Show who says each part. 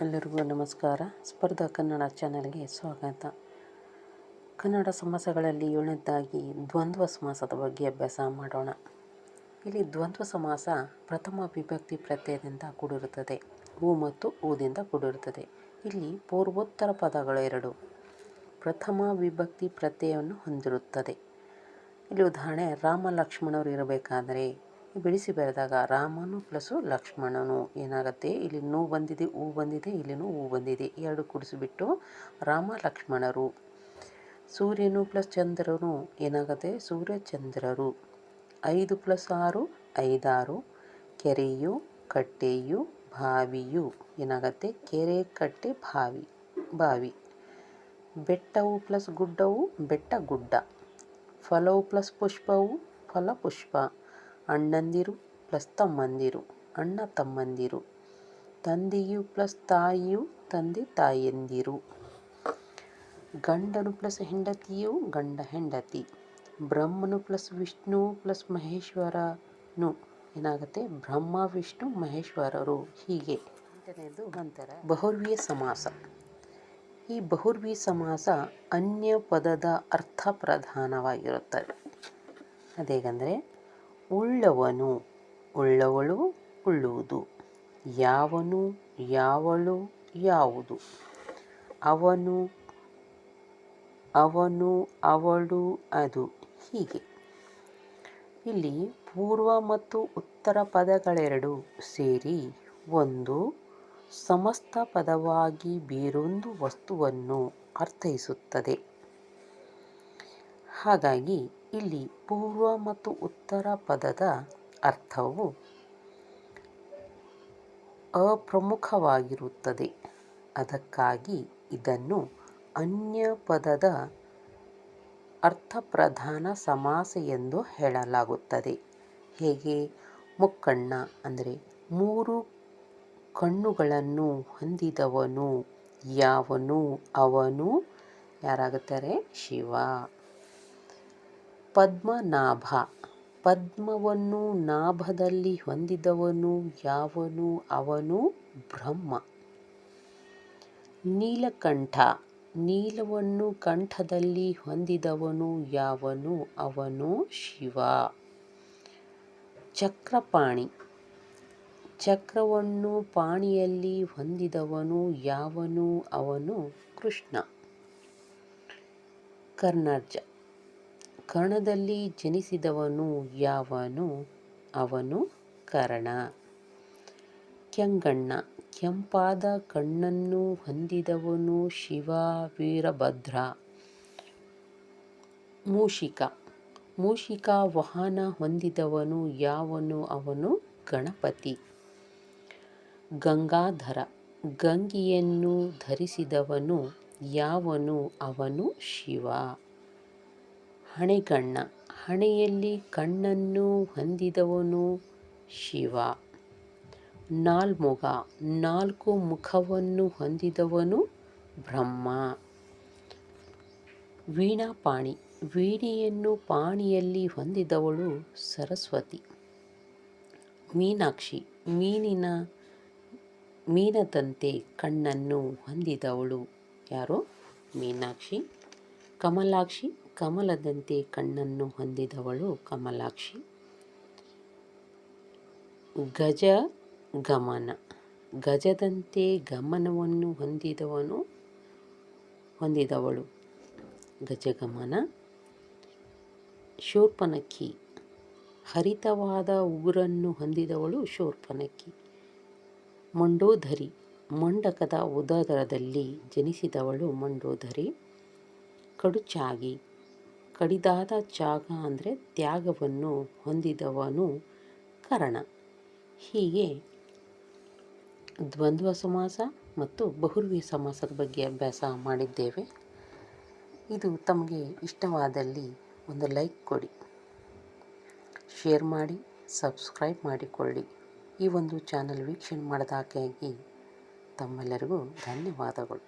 Speaker 1: ಎಲ್ಲರಿಗೂ ನಮಸ್ಕಾರ. ಸ್ಪರ್ಧಾ ಕನ್ನಡ ಚಾನೆಲ್ಗೆ ಸ್ವಾಗತ. ಕನ್ನಡ ಸಮಾಸಗಳಲ್ಲಿ ಏಳನೇದಾಗಿ ದ್ವಂದ್ವ ಸಮಾಸದ ಬಗ್ಗೆ ಅಭ್ಯಾಸ ಮಾಡೋಣ. ಇಲ್ಲಿ ದ್ವಂದ್ವ ಸಮಾಸ ಪ್ರಥಮ ವಿಭಕ್ತಿ ಪ್ರತ್ಯಯದಿಂದ ಕೂಡಿರುತ್ತದೆ. ಹೂ ಮತ್ತು ಊದಿಂದ ಕೂಡಿರುತ್ತದೆ. ಇಲ್ಲಿ ಪೂರ್ವೋತ್ತರ ಪದಗಳು ಎರಡು. ಪ್ರಥಮ ವಿಭಕ್ತಿ ಪ್ರತ್ಯಯವನ್ನು ಹೊಂದಿರುತ್ತದೆ. ಇಲ್ಲಿ ಉದಾಹರಣೆ ರಾಮ ಲಕ್ಷ್ಮಣರು ಇರಬೇಕಾದರೆ ಬಿಡಿಸಿ ಬರೆದಾಗ ರಾಮನು ಪ್ಲಸ್ಸು ಲಕ್ಷ್ಮಣನು. ಏನಾಗುತ್ತೆ? ಇಲ್ಲಿ ನೂ ಬಂದಿದೆ ಹೂ ಬಂದಿದೆ ಇಲ್ಲಿನೂ ಹೂ ಬಂದಿದೆ. ಎರಡು ಕುಡಿಸಿಬಿಟ್ಟು ರಾಮ ಲಕ್ಷ್ಮಣರು. ಸೂರ್ಯನು ಪ್ಲಸ್ ಚಂದ್ರನು. ಏನಾಗುತ್ತೆ? ಸೂರ್ಯ ಚಂದ್ರರು. ಐದು ಪ್ಲಸ್ ಆರು, ಐದಾರು. ಕೆರೆಯು, ಕಟ್ಟೆಯು, ಬಾವಿಯು. ಏನಾಗುತ್ತೆ? ಕೆರೆ, ಕಟ್ಟೆ, ಬಾವಿ ಬಾವಿ. ಬೆಟ್ಟವು ಪ್ಲಸ್ ಗುಡ್ಡವು, ಬೆಟ್ಟ ಗುಡ್ಡ. ಫಲವು ಪ್ಲಸ್ ಪುಷ್ಪವು, ಫಲ ಪುಷ್ಪ. ಅಣ್ಣಂದಿರು ಪ್ಲಸ್ ತಮ್ಮಂದಿರು ಅಣ್ಣ ತಮ್ಮಂದಿರು ತಂದೆಯು ಪ್ಲಸ್ ತಾಯಿಯು ತಂದೆ ತಾಯಂದಿರು ಗಂಡನು ಪ್ಲಸ್ ಹೆಂಡತಿಯು ಗಂಡ ಹೆಂಡತಿ. ಬ್ರಹ್ಮನು ಪ್ಲಸ್ ವಿಷ್ಣು ಪ್ಲಸ್ ಮಹೇಶ್ವರನು. ಏನಾಗುತ್ತೆ? ಬ್ರಹ್ಮ ವಿಷ್ಣು ಮಹೇಶ್ವರರು. ಹೀಗೆ. ನಂತರ ಬಹುರ್ವೀಯ ಸಮಾಸ. ಈ ಬಹುರ್ವಿ ಸಮಾಸ ಅನ್ಯ ಪದದ ಅರ್ಥ ಪ್ರಧಾನವಾಗಿರುತ್ತದೆ ಅದೇಗಂದರೆ ಉಳ್ಳವನು ಉಳ್ಳವಳು ಉಳ್ಳುವುದು. ಯಾವನು ಯಾವಳು ಯಾವುದು. ಅವನು ಅವನು, ಅವಳು, ಅದು ಹೀಗೆ. ಇಲ್ಲಿ ಪೂರ್ವ ಮತ್ತು ಉತ್ತರ ಪದಗಳೆರಡು ಸೇರಿ ಒಂದು ಸಮಸ್ತ ಪದವಾಗಿ ಬೇರೊಂದು ವಸ್ತುವನ್ನು ಅರ್ಥೈಸುತ್ತದೆ. ಹಾಗಾಗಿ ಇಲ್ಲಿ ಪೂರ್ವ ಮತ್ತು ಉತ್ತರ ಪದದ ಅರ್ಥವು ಅಪ್ರಮುಖವಾಗಿರುತ್ತದೆ. ಅದಕ್ಕಾಗಿ ಇದನ್ನು ಅನ್ಯ ಪದದ ಅರ್ಥಪ್ರಧಾನ ಸಮಾಸ ಎಂದು ಹೇಳಲಾಗುತ್ತದೆ. ಹೇಗೆ? ಮುಕ್ಕಣ್ಣ ಅಂದರೆ ಮೂರು ಕಣ್ಣುಗಳನ್ನು ಹೊಂದಿದವನು, ಯಾವನು ಅವನು? ಯಾರಾಗುತ್ತಾರೆ? ಶಿವ. ಪದ್ಮನಾಭ. ಪದ್ಮವನ್ನು ನಾಭದಲ್ಲಿ ಹೊಂದಿದವನು ಯಾವನು? ಅವನು ಬ್ರಹ್ಮ. ನೀಲಕಂಠ. ನೀಲವನ್ನು ಕಂಠದಲ್ಲಿ ಹೊಂದಿದವನು ಯಾವನು? ಅವನು ಶಿವ. ಚಕ್ರಪಾಣಿ. ಚಕ್ರವನ್ನು ಪಾಣಿಯಲ್ಲಿ ಹೊಂದಿದವನು ಯಾವನು? ಅವನು ಕೃಷ್ಣ. ಕರ್ಣಾರ್ಜ. ಕರ್ಣದಲ್ಲಿ ಜನಿಸಿದವನು ಯಾವನು? ಅವನು ಕರಣ. ಕೆಂಗಣ್ಣ. ಕೆಂಪಾದ ಕಣ್ಣನ್ನು ಹೊಂದಿದವನು ಶಿವ, ವೀರಭದ್ರ. ಮೂಷಿಕ. ಮೂಷಿಕ ವಾಹನ ಹೊಂದಿದವನು ಯಾವನು? ಅವನು ಗಣಪತಿ. ಗಂಗಾಧರ. ಗಂಗಿಯನ್ನು ಧರಿಸಿದವನು ಯಾವನು? ಅವನು ಶಿವ. ಹಣೆಗಣ್ಣ ಹಣೆಯಲ್ಲಿ ಕಣ್ಣನ್ನು ಹೊಂದಿದವನು ಶಿವ. ನಾಲ್ಮುಗ, ನಾಲ್ಕು ಮುಖವನ್ನು ಹೊಂದಿದವನು ಬ್ರಹ್ಮ. ವೀಣಾಪಾಣಿ, ವೀಣೆಯನ್ನು ಪಾಣಿಯಲ್ಲಿ ಹೊಂದಿದವಳು ಸರಸ್ವತಿ. ಮೀನಾಕ್ಷಿ, ಮೀನಿನ, ಮೀನದಂತೆ ಕಣ್ಣನ್ನು ಹೊಂದಿದವಳು ಯಾರು? ಮೀನಾಕ್ಷಿ. ಕಮಲಾಕ್ಷಿ ಕಮಲದಂತೆ ಕಣ್ಣನ್ನು ಹೊಂದಿದವಳು ಕಮಲಾಕ್ಷಿ. ಗಜ ಗಮನ. ಗಜದಂತೆ ಗಮನವನ್ನು ಹೊಂದಿದವನು, ಹೊಂದಿದವಳು. ಗಜಗಮನ ಶೂರ್ಪನಕ್ಕಿ. ಹರಿತವಾದ ಉಗುರನ್ನು ಹೊಂದಿದವಳು ಶೂರ್ಪನಕ್ಕಿ. ಮಂಡೋಧರಿ ಮಂಡಕದ ಉದರದಲ್ಲಿ ಜನಿಸಿದವಳು ಮಂಡೋಧರಿ ಕಡುಚಾಗಿ. ಕಡಿದಾದ ಜಾಗ ಅಂದರೆ ತ್ಯಾಗವನ್ನು ಹೊಂದಿದವನು ಕರಣ. ಹೀಗೆ ದ್ವಂದ್ವ ಸಮಾಸ ಮತ್ತು ಬಹುರ್ವಿ ಸಮಾಸದ ಬಗ್ಗೆ ಅಭ್ಯಾಸ ಮಾಡಿದ್ದೇವೆ. ಇದು ತಮಗೆ ಇಷ್ಟವಾದಲ್ಲಿ ಒಂದು ಲೈಕ್ ಕೊಡಿ, ಶೇರ್ ಮಾಡಿ, ಸಬ್ಸ್ಕ್ರೈಬ್ ಮಾಡಿಕೊಳ್ಳಿ. ಈ ಒಂದು ಚಾನಲ್ ವೀಕ್ಷಣೆ ಮಾಡಿದಾಗಾಗಿ ತಮ್ಮೆಲ್ಲರಿಗೂ ಧನ್ಯವಾದಗಳು.